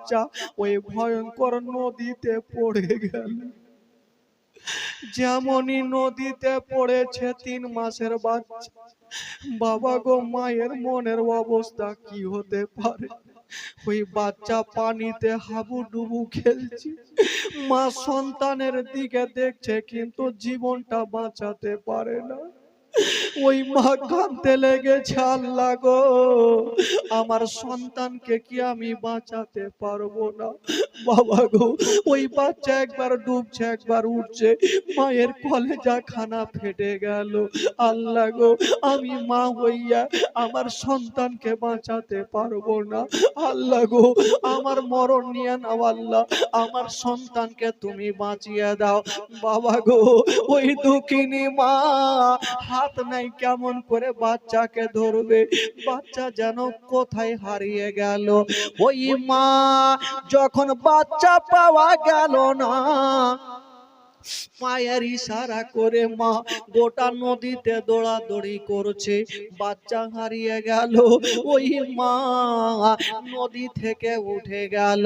বাচ্চা ওই ভয়ঙ্কর নদীতে পড়ে গেল। যেমনই নদীতে পড়েছে তিন মাসের বাচ্চা, বাবা গো, মায়ের মনের অবস্থা কি হতে পারে? ওই বাচ্চা পানিতে হাবুডুবু খেলছে। মা সন্তানের দিকে দেখছে, কিন্তু জীবনটা বাঁচাতে পারে না। ওই মা কাঁদতে লেগেছে আল্লাহ গো। আমার সন্তানকে কি আমি বাঁচাতে পারব না? বাবা গো, ওই বাচ্চা একবার ডুবছে, একবার উঠছে। মায়ের কলেজা খানা ফেটে গেল। আল্লাহ গো, আমি মা হইয়া আমার সন্তানকে বাঁচাতে পারব না। আল্লাহ গো, আমার মরণ নিয়ে নাও আল্লাহ। আমার সন্তানকে তুমি বাঁচিয়ে দাও। বাবা গো, ওই দুঃখিনী মা, হাত নাই কেমন করে বাচ্চাকে ধরবে? বাচ্চা যেন কোথায় হারিয়ে গেল? ওই মা যখন বাচ্চা পাওয়া গেল না মায়ের ইশারা করে মা গোটা নদীতে দৌড়াদৌড়ি করছে। বাচ্চা হারিয়ে গেল, ওই মা নদী থেকে উঠে গেল।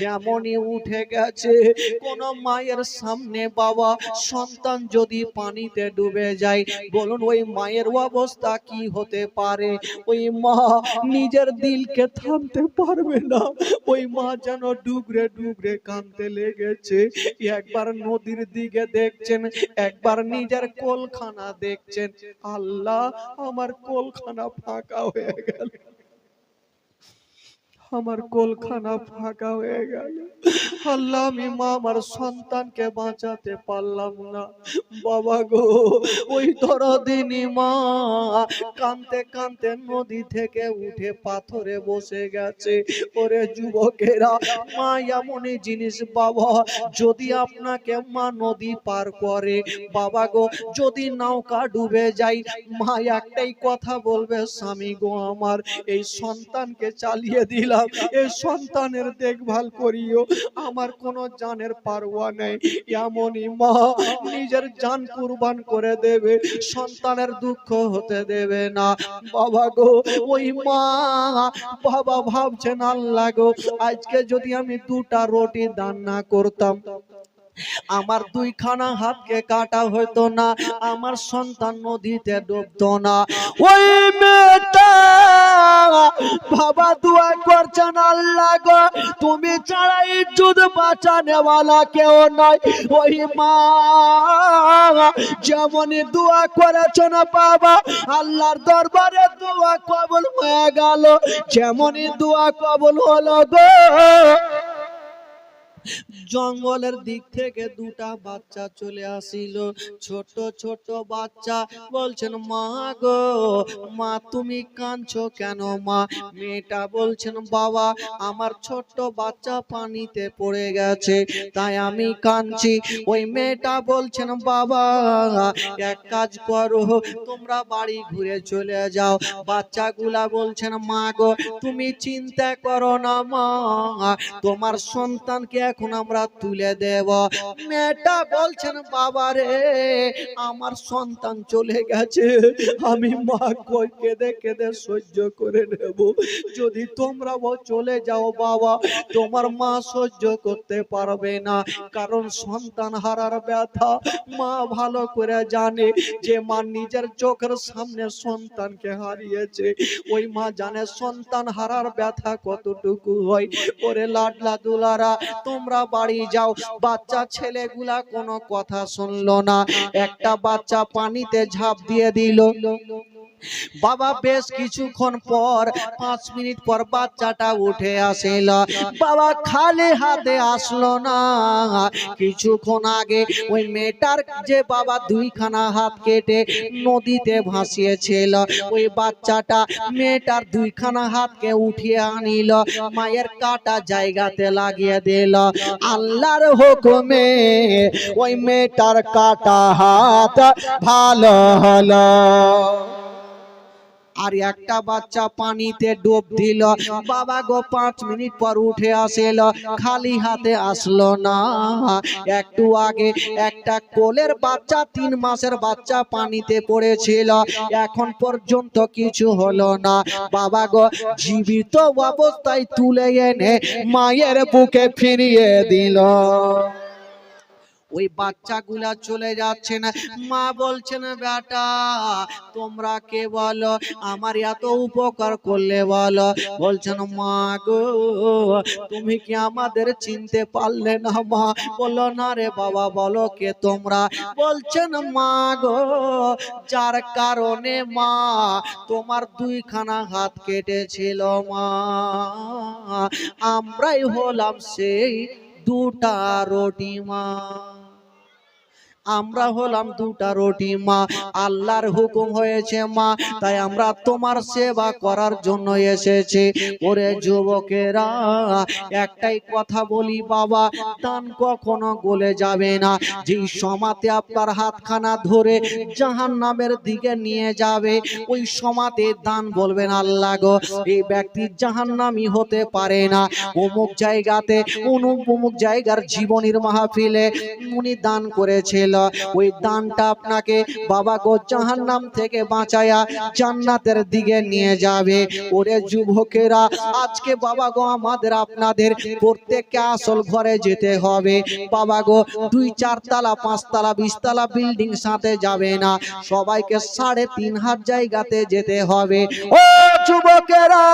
যেমনই উঠে গেছে, কোন মায়ের সামনে বাবা সন্তান যদি পানিতে ডুবে যায়, বলুন ওই মায়ের অবস্থা কি হতে পারে? ওই মা নিজের দিলকে থামতে পারবে না। ওই মা যেন ডুবরে ডুবরে কাঁদতে লেগেছে। একবার নদীর দিকে দেখছেন, একবার নিজের কলখানা দেখছেন। আল্লাহ, আমার কলখানা ফাঁকা হয়ে গেল। আমার কোলখানা ফাঁকা হয়ে গেল। আল্লাহ, আমি মা আমার সন্তানকে বাঁচাতে পারলাম না। বাবা গো, ওই দরদিনী মা কানতে কানতে নদী থেকে উঠে পাথরে বসে গেছে। ওরে যুবকেরা, মা এমনই জিনিস বাবা, যদি আপনাকে মা নদী পার করে, বাবা গো, যদি নৌকা ডুবে যাই মা একটাই কথা বলবে, স্বামী গো আমার, এই সন্তানকে চালিয়ে দিলাম। এই সন্তানের দেখভাল করিও। আমার কোনো জানের পারোয়া নেই। এমনই মা নিজের জান কুরবান করে দেবে, সন্তানের দুঃখ হতে দেবে না। বাবা গো, ওই মা, বাবা ভাবছেন, আল্লাহ গো, আজকে যদি আমি দুটা রুটি দান না করতাম আমার দুইখানা হাতকে কাটা হইতো না, আমার সন্তান নদীতে ডুবতো না। ওই মেয়েটা বাবা দোয়া করছেন, আল্লাহ গো, তুমি ছাড়া ইজ্জত বাঁচানেওয়ালা কেউ নয়। ওই মা যেমনই দোয়া করেছেন, বাবা, আল্লাহর দরবারে দোয়া কবল হয়ে গেল। যেমনই দোয়া কবল হলো গো। জঙ্গলের দিক থেকে দুটা বাচ্চা চলে আসিল। ছোট ছোট বাচ্চা বলছেন, মা গো, মা, তুমি কাঁদছো কেন, মা? মেয়েটা বলছেন, বাবা, আমার ছোট্ট বাচ্চা পানিতে পড়ে গেছে, তাই আমি কাঁদছি। ওই মেয়েটা বলছেন, বাবা, এক কাজ করো, তোমরা বাড়ি ঘুরে চলে যাও। বাচ্চাগুলা বলছেন, মা গো, তুমি চিন্তা করো না, মা, তোমার সন্তানকে এখন আমরা তুলে দেব। মেয়েটা বলছেন বাবা রে আমার সন্তান চলে গেছে। আমি মা কই কেঁদে কেঁদে সহ্য করে নেব। যদি তোমরা চলে যাও, বাবা, তোমার মা সহ্য করতে পারবে না। কারণ সন্তান হারার ব্যথা মা ভালো করে জানে যে মা নিজের চোখের সামনে সন্তানকে হারিয়েছে। ওই মা জানে সন্তান হারার ব্যথা কতটুকু হয়। ওরে লাডলা দুলারা তোমরা বাড়ি যাও। বাচ্চা ছেলেগুলা কোনো কথা শুনলো না। একটা বাচ্চা পানিতে ঝাঁপ দিয়ে দিল। বাবা বেশ কিছুক্ষণ পর পাঁচ মিনিট পর বাচ্চাটা উঠে আসিল। বাবা খালি হাতে আসলো না। কিছুক্ষণ আগে ওই মেয়েটার যে বাবা দুইখানা হাত কেটে নদীতে ভাসিয়েছিল, ওই বাচ্চাটা মেয়েটার দুইখানা হাতকে উঠিয়ে আনিল, মায়ের কাটা জায়গাতে লাগিয়ে দিল। আল্লাহর হুকুমে ওই মেয়েটার কাটা হাত ভালো হলো। আর একটা বাচ্চা পানিতে ডুব দিল। বাবা গো, পাঁচ মিনিট পর উঠে আসেল। খালি হাতে আসলো না। একটু আগে একটা কোলের বাচ্চা, তিন মাসের বাচ্চা পানিতে পড়েছিল। এখন পর্যন্ত কিছু হলো না। বাবা গো, জীবিত অবস্থায় তুলে এনে মায়ের বুকে ফিরিয়ে দিল। ওই বাচ্চাগুলা চলে যাচ্ছে না। মা বলছেন, বেটা, তোমরা কে বলো? আমার এত উপকার করলে বলো। বলছেন, মা গো, তুমি কি আমাদের চিনতে পারলে না মা? বলল, না রে বাবা, বলো কে তোমরা? বলছেন, মা গো, যার কারণে মা, তোমার দুইখানা হাত কেটেছিল মা। আমরাই হলাম সেই দুটা রুটি মা। আমরা হলাম দুটা রুটি মা, আল্লাহর হুকুম হয়েছে মা, তাই আমরা তোমার সেবা করার জন্য এসেছি। ওরে যুবকেরা, একটাই কথা বলি বাবা, দান কখনো গলে যাবে না। যে সমাতে আপনার হাতখানা ধরে জাহান নামের দিকে নিয়ে যাবে, ওই সমাতে দান বলবেন আল্লাহ গো। এই ব্যক্তি জাহান নামি হতে পারে না। অমুক জায়গাতে অনুপ অমুক জায়গার জীবনীর মাহফিলে উনি দান করেছিল ওই দানটা আপনাকে বাবা গো জাহান্নাম থেকে বাঁচায়া জান্নাতের দিকে নিয়ে যাবে। ওরে যুবকেরা, আজকে বাবা গো আমাদের আপনাদের প্রত্যেককে আসল ঘরে যেতে হবে। বাবা গো, দুই চার তালা পাঁচতলা, বিশতলা বিল্ডিং সাথে যাবে না। সবাইকে সাড়ে তিন হাত জায়গাতে যেতে হবে। ও যুবকেরা,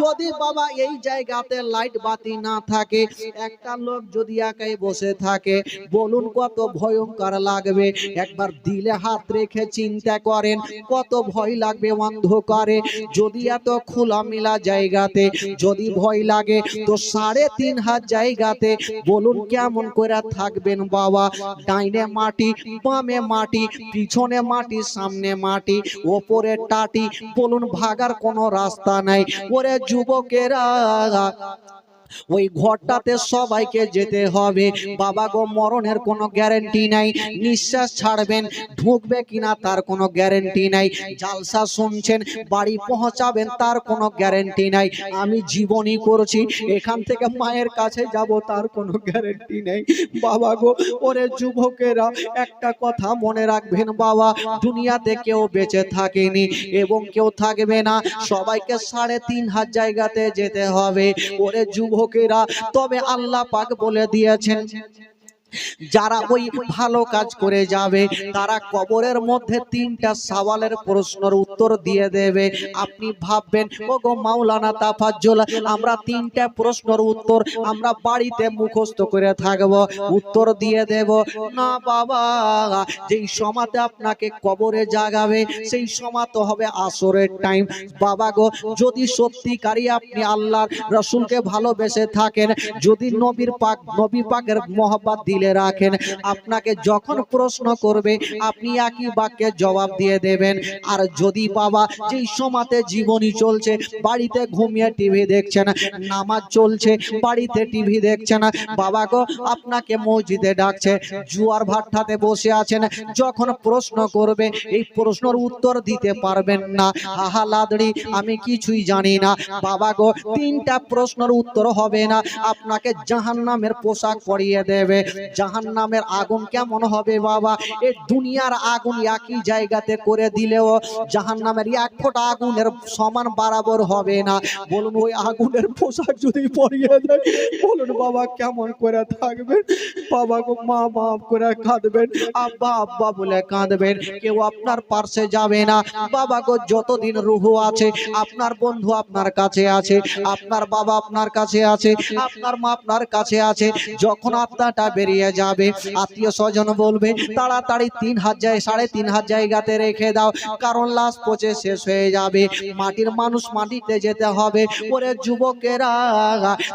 যদি বাবা এই জায়গাতে লাইট বাতি না থাকে, একটা লোক যদি একাই বসে থাকে, বলুন কত ভয়ঙ্কর লাগবে। একবার দিলে হাত রেখে চিন্তা করেন, কত ভয় লাগবে অন্ধকারে। যদি এত খোলামেলা জায়গাতে, যদি ভয় লাগে, তো সাড়ে তিন হাত জায়গাতে বলুন কেমন করে থাকবেন বাবা। ডাইনে মাটি, বামে মাটি, পিছনে মাটি, সামনে মাটি, ওপরে টাটি, বলুন ভাগার কোনো রাস্তা নাই। ওরে যুবকেরা ওই ঘরটাতে সবাইকে যেতে হবে। বাবা গো, মরণের কোনো গ্যারেন্টি নাই। নিঃশ্বাস ছাড়বেন, ঢুকবে কিনা তার কোনো গ্যারেন্টি নাই। জালসা শুনছেন, বাড়ি পৌঁছাবেন তার কোনো গ্যারেন্টি নাই। আমি জীবনই করছি, এখান থেকে মায়ের কাছে যাব তার কোনো গ্যারেন্টি নেই। বাবা গো, ওরে যুবকেরা, একটা কথা মনে রাখবেন বাবা, দুনিয়াতে কেউ বেঁচে থাকেনি এবং কেউ থাকবে না। সবাইকে সাড়ে তিন হাত জায়গাতে যেতে হবে। ওরে যুবকেরা তবে আল্লাহ পাক বলে দিয়েছেন যারা ওই ভালো কাজ করে যাবে তারা কবরের মধ্যে তিনটা সওয়ালের প্রশ্নের উত্তর দিয়ে দেবে। আপনি ভাববেন ও গো মাওলানা তাফাজ্জল আমরা তিনটা প্রশ্নের উত্তর আমরা বাড়িতে মুখস্থ করে থাকব উত্তর দিয়ে দেব না বাবা যেই সমাতে আপনাকে কবরে জাগাবে সেই সমাতে হবে আসরের টাইম বাবা গো যদি সত্যিকারই আপনি আল্লাহর রসুলকে ভালোবেসে থাকেন যদি নবীর পাক নবী পাকের মহব্বত দিলে রাখেন। আপনাকে যখন প্রশ্ন করবে, আপনি একই বাক্যে জবাব দিয়ে দেবেন। আর যদি বাবা যেই সমাতে জীবনী চলছে, বাড়িতে ঘুমিয়ে টিভি দেখছেন, নামাজ চলছে, বাড়িতে টিভি দেখছেন, বাবা গো, আপনাকে মসজিদে ডাকছে, জুয়ার ভাট্টাতে বসে আছেন, যখন প্রশ্ন করবে, এই প্রশ্নের উত্তর দিতে পারবেন না। আহা লাদড়ি, আমি কিছুই জানি না। বাবা গো, তিনটা প্রশ্নের উত্তর হবে না। আপনাকে জাহান্নামের পোশাক পরিয়ে দেবে। জাহান নামের আগুন কেমন হবে বাবা? এই দুনিয়ার আগুন একই জায়গাতে করে দিলেও জাহান নামের এক ফোঁটা আগুনের সমান বরাবর হবে না। বলুন, ওই আগুনের পোশাক যদি পরিয়ে দেয়, বলুন বাবা কেমন করে থাকবেন? বাবা গো, মা মাফ করে কাঁদবেন, আব্বা আব্বা বলে কাঁদবেন, কেউ আপনার পার্শ্বে যাবে না। বাবা গো, যতদিন রুহু আছে, আপনার বন্ধু আপনার কাছে আছে, আপনার বাবা আপনার কাছে আছে, আপনার মা আপনার কাছে আছে, যখন আত্মাটা বেরিয়ে যাবে। আত্মীয় স্বজন বলবে, তাড়াতাড়ি তিন হাত যায়, সাড়ে তিন হাত জায়গাতে রেখে দাও। কারণ লাশ পচে শেষ হয়ে যাবে। মাটির মানুষ মাটিতে যেতে হবে। ওরে যুবকেরা,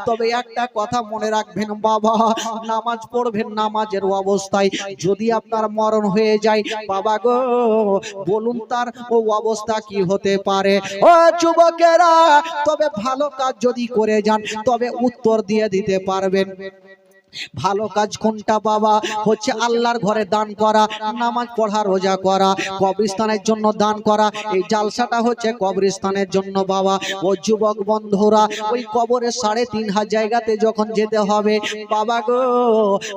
তবে একটা কথা মনে রাখবেন বাবা, নামাজ পড়বেন নামাজের অবস্থায়। যদি আপনার মরণ হয়ে যায়, বাবা গো, বলুন তার ও অবস্থা কি হতে পারে? ও যুবকেরা, তবে ভালো কাজ যদি করে যান, তবে উত্তর দিয়ে দিতে পারবেন। ভালো কাজ কোনটা বাবা? হচ্ছে আল্লাহর ঘরে দান করা, নামাজ পড়া, রোজা করা, কবরস্থানের জন্য দান করা। এই জালসাটা হচ্ছে কবরস্থানের জন্য বাবা। ও যুবক বন্ধুরা, ওই কবরের সাড়ে তিন হাজার জায়গাতে যখন যেতে হবে, বাবা গো,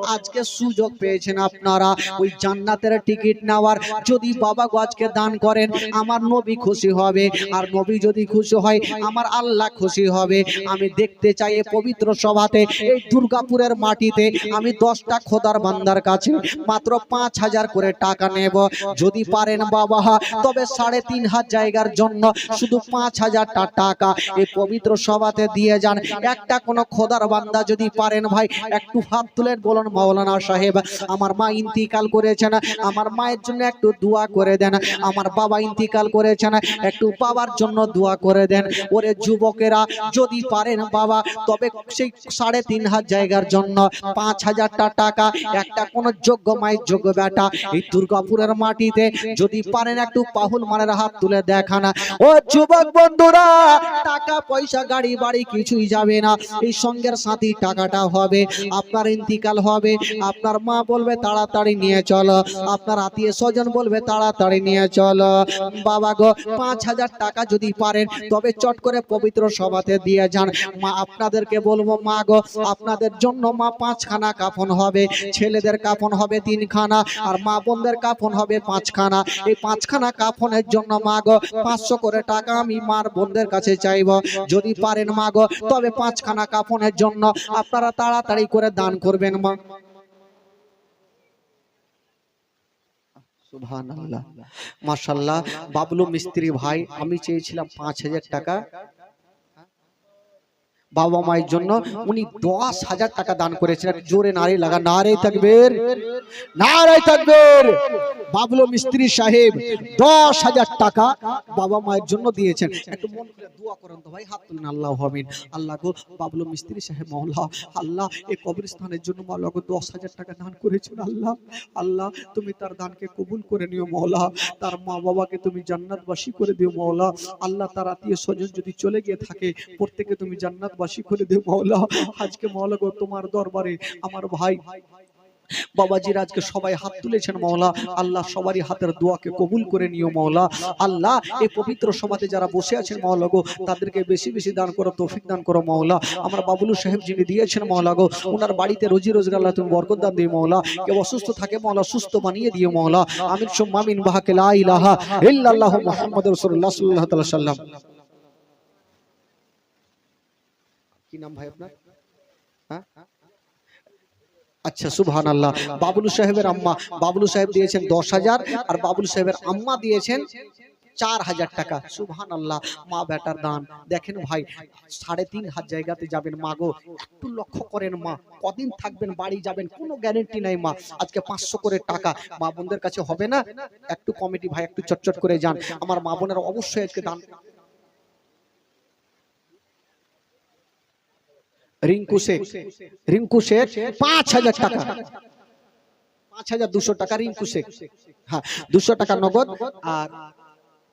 আজকে সুযোগ পেয়েছেন আপনারা। ওই জান্নাতের টিকিট নেওয়ার, যদি বাবা গো আজকে দান করেন, আমার নবী খুশি হবে। আর নবী যদি খুশি হয়, আমার আল্লাহ খুশি হবে। আমি দেখতে চাই পবিত্র সভাতে, এই দুর্গাপুরের মাটিতে আমি দশটা খোদার বান্দার কাছে মাত্র পাঁচ হাজার করে টাকা নেব। যদি পারেন বাবা, তবে সাড়ে তিন হাজার জায়গার জন্য শুধু পাঁচ হাজারটা টাকা এই পবিত্র সভাতে দিয়ে যান। একটা কোনো খোদার বান্দা যদি পারেন ভাই, একটু হাত তুলেন, বলুন মাওলানা সাহেব, আমার মা ইন্তিকাল করেছেন, আমার মায়ের জন্য একটু দোয়া করে দেন, আমার বাবা ইন্তিকাল করেছেন, একটু বাবার জন্য দোয়া করে দেন। ওরে যুবকেরা, যদি পারেন বাবা, তবে সেই সাড়ে তিন হাজার জায়গার জন্য পাঁচ হাজারটা টাকা, একটা কোন যোগ্য মায়ের যোগ্য বেটা এই দুর্গাপুরের মাটিতে যদি পারেন একটু পাহুল মানের হাত তুলে দেখানা। ও যুবক বন্ধুরা, টাকা পয়সা, গাড়ি বাড়ি কিছুই যাবে না। এই সঙ্গের সাথী টাকাটা হবে, আপনার ইন্তিকাল হবে, আপনার মা বলবে তাড়াতাড়ি নিয়ে চলো, আপনার আত্মীয় স্বজন বলবে তাড়াতাড়ি নিয়ে চলো। বাবা গো, পাঁচ হাজার টাকা যদি পারেন, তবে চট করে পবিত্র সভাতে দিয়ে যান। মা, আপনাদেরকে বলব মা গো, আপনাদের জন্য মা পাঁচখানা কাফন হবে, ছেলেদের কাফন হবে তিনখানা আর মা বোনদের কাফন হবে পাঁচখানা। এই পাঁচখানা কাফনের জন্য মা গো, পাঁচশো করে টাকা আমি মার বোনদের কাছে চাইব। যদি পারেন মা গো, তবে পাঁচখানা কাফনের জন্য আপনারা তাড়াতাড়ি করে দান করবেন মা। সুবহানাল্লাহ। বাবলু মিস্ত্রি ভাই, আমি চেয়েছিলাম পাঁচ হাজার টাকা। বাবা মায়ের জন্য উনি দশ হাজার টাকা দান করেছেন জোরে নারে লাগা, নারে থাকবেন। নারে থাকবেন। বাবলু মিস্ত্রি সাহেব দশ হাজার টাকা বাবা মায়ের জন্য দিয়েছেন। একটু মন করে দোয়া করেন তো ভাই, হাত তুলেন, আল্লাহ হমিন আল্লাহ গো, বাবলু মিস্ত্রি সাহেব মৌলা আল্লাহ, এই কবরস্থানের জন্য মৌলা গো দশ হাজার টাকা দান করেছেন, আল্লাহ আল্লাহ, তুমি তার দানকে কবুল করে নিও মৌলা তার মা বাবাকে তুমি জান্নাতবাসী করে দিও মৌলা আল্লাহ তার আত্মীয় স্বজন যদি চলে গিয়ে থাকে প্রত্যেকে তুমি জান্নাতবাসী করে দিও মৌলা আজকে মৌলা গো, তোমার দরবারে আমার ভাই বাবাজির আজকে সবাই হাত তুলেছেন মৌলা আল্লাহ সবারই হাতের দোয়াকে কবুল করে নিও মৌলা আল্লাহ, এই পবিত্র সমাজে যারা বসে আছেন মৌলা গো, তাদেরকে বেশি বেশি দান করো, তৌফিক দান করো মৌলা আমার বাবুলু সাহেব যিনি দিয়েছেন মৌলা গো, ওনার বাড়িতে রোজি রোজগার, আল্লাহ তুমি বরকত দান দিও মৌলা কেউ অসুস্থ থাকে মৌলা সুস্থ বানিয়ে দিও মৌলা আমিন সুম্মা, আমিন বাহাকে লা ইলাহা ইল্লাল্লাহু মুহাম্মাদুর রাসূলুল্লাহ সাল্লাল্লাহু তাআলা সাল্লাম কি নাম ভাই আপনার? হ্যাঁ? আচ্ছা সুবহান আল্লাহ বাবুলু সাহেবের আম্মা, বাবুলু সাহেব দিয়েছেন দশ হাজার, আর বাবুলু সাহেবের আম্মা দিয়েছেন চার হাজার টাকা। সুবহান আল্লাহ মা বেটার দান। দেখেন ভাই, সাড়ে তিন হাত জায়গাতে যাবেন মা গো, একটু লক্ষ্য করেন মা, কদিন থাকবেন, বাড়ি যাবেন, কোনো গ্যারেন্টি নাই মা। আজকে পাঁচশো করে টাকা, মা বোনদের কাছে হবে না? একটু কমিটি ভাই, একটু চটচট করে যান। আমার মা বোনেরা অবশ্যই আজকে দান রিঙ্কু শেখ রিঙ্কু শেখ পাঁচ হাজার টাকা। পাঁচ হাজার দুশো টাকা রিঙ্কু শেখ হ্যাঁ দুশো টাকা নগদ আর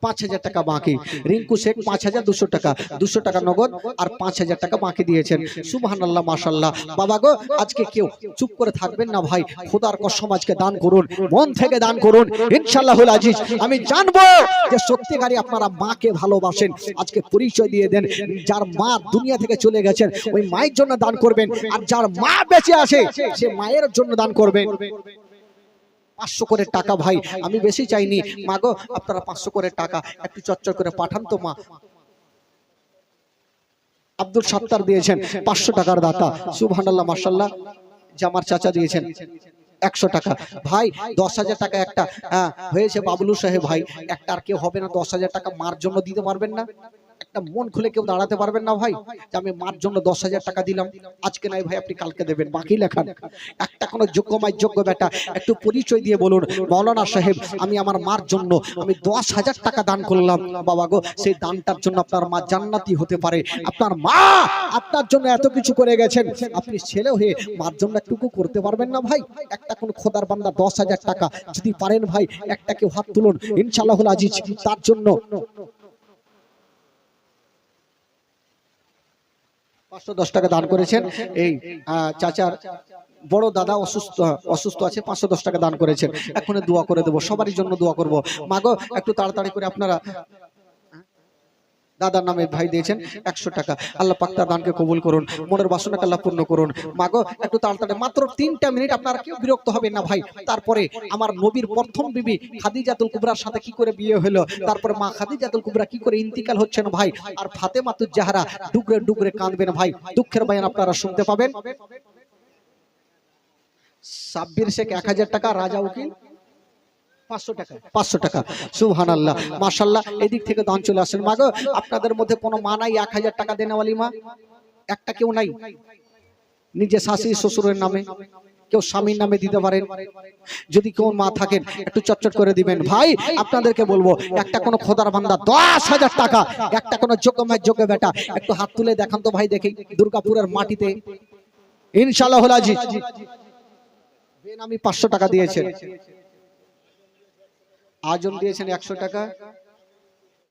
পাঁচ হাজার টাকা বাকি। রিঙ্কু শেখ পাঁচ হাজার দুশো টাকা। দুশো টাকা নগদ আর পাঁচ হাজার টাকা বাকি দিয়েছেন। সুবহান আল্লাহ মাসাল্লাহ বাবা গো আজকে কেউ চুপ করে থাকবেন না ভাই। খোদার কসম আজকে দান করুন। মন থেকে দান করুন। ইনশাল্লাহুল আজিজ আমি জানব যে সত্যিকারই আপনারা মাকে ভালোবাসেন। আজকে পরিচয় দিয়ে দেন যার মা দুনিয়া থেকে চলে গেছেন ওই মায়ের জন্য দান করবেন। আর যার মা বেঁচে আছে সে মায়ের জন্য দান করবেন। পাঁচশো করে টাকা ভাই আমি বেশি চাইনি। মাগো আপনারা পাঁচশো করে টাকা একটু চচ্চর করে পাঠান তো মা। আব্দুল সত্তার দিয়েছেন পাঁচশো টাকার দাতা। সুবহানাল্লাহ মাসাল্লাহ যে আমার চাচা দিয়েছেন একশো টাকা। ভাই দশ হাজার টাকা একটা হ্যাঁ হয়েছে বাবলু সাহেব ভাই। একটা আর কেউ হবে না দশ হাজার টাকা মার জন্য দিতে পারবেন না। একটা মন খুলে কেউ দাঁড়াতে পারবেন না ভাই, যে আমি মার জন্য দশ হাজার টাকা দিলাম, আজকে নাই ভাই, আপনি কালকে দেবেন, বাকি লেখান। একটা কোনো যোগ্য মায়ের যোগ্য বেটা, একটু পরিচয় দিয়ে বলুন, মৌলানা সাহেব, আমি আমার মার জন্য আমি দশ হাজার টাকা দান করলাম। বাবা গো, সেই দানটার জন্য আপনার মা জান্নাতি হতে পারে। আপনার মা আপনার জন্য এত কিছু করে গেছেন। আপনি ছেলে হয়ে মার জন্য একটুকু করতে পারবেন না ভাই? একটা কোন খোদার বান্দা দশ হাজার টাকা যদি পারেন ভাই, একটা কেউ হাত তুলুন ইনশাল্লাহুল আজিজ, তার জন্য। পাঁচশো দশ টাকা দান করেছেন। এই চাচার বড় দাদা অসুস্থ অসুস্থ আছে, পাঁচশো দশ টাকা দান করেছেন। এখন দোয়া করে দেবো, সবারই জন্য দোয়া করব। মাগো, একটু তাড়াতাড়ি করে আপনারা দাদার নামে ভাই দিয়েছেন একশো টাকা। আল্লাহ পাক তার দানকে কবুল করুন, মনের বাসনাকে আল্লাহ পূর্ণ করুন। মাগো, একটু তাড়াতাড়ি, মাত্র তিনটা মিনিট আপনারা কেউ বিরক্ত হবেন না ভাই। তারপরে আমার নবীর প্রথম বিবি খাদিজাতুল কুবরার সাথে কি করে বিয়ে হলো? তারপরে মা খাদিজাতুল কুবরা কি করে ইন্তিকাল হচ্ছেন ভাই? আর ফাতেমাতুজ জাহরা ডুগরে ডুগরে কাঁদবেন ভাই। দুঃখের বায়ান আপনারা শুনতে পাবেন। সাব্বির শেখ এক হাজার টাকা, রাজা উকিল। পাঁচশো টাকা পাঁচশো টাকা। সুহান আল্লাহ মাসাল্লাহ এদিক থেকে দান চলে আসেন। মাগো, আপনাদের মধ্যে কোনো মা নাই, এক হাজার টাকা দেনেওয়ালি মা? একটা কেউ নাই? নিজে শাশি শ্বশুরের নামে? কেউ স্বামীর নামে দিতে পারেন? যদি কেউ মা থাকেন, একটু চটচট করে দিবেন। ভাই, আপনাদেরকে বলব, একটা কোনো খোদার বান্দা দশ হাজার টাকা, একটা কোনো যোগ্য মায়ের যোগ্য বেটা, একটু হাত তুলে দেখান তো ভাই দেখি, দুর্গাপুরের মাটিতে। ইনশাল্লাহ হলাজি। বেনামি পাঁচশো টাকা দিয়েছেন। আজম দিয়েছেন একশো টাকা।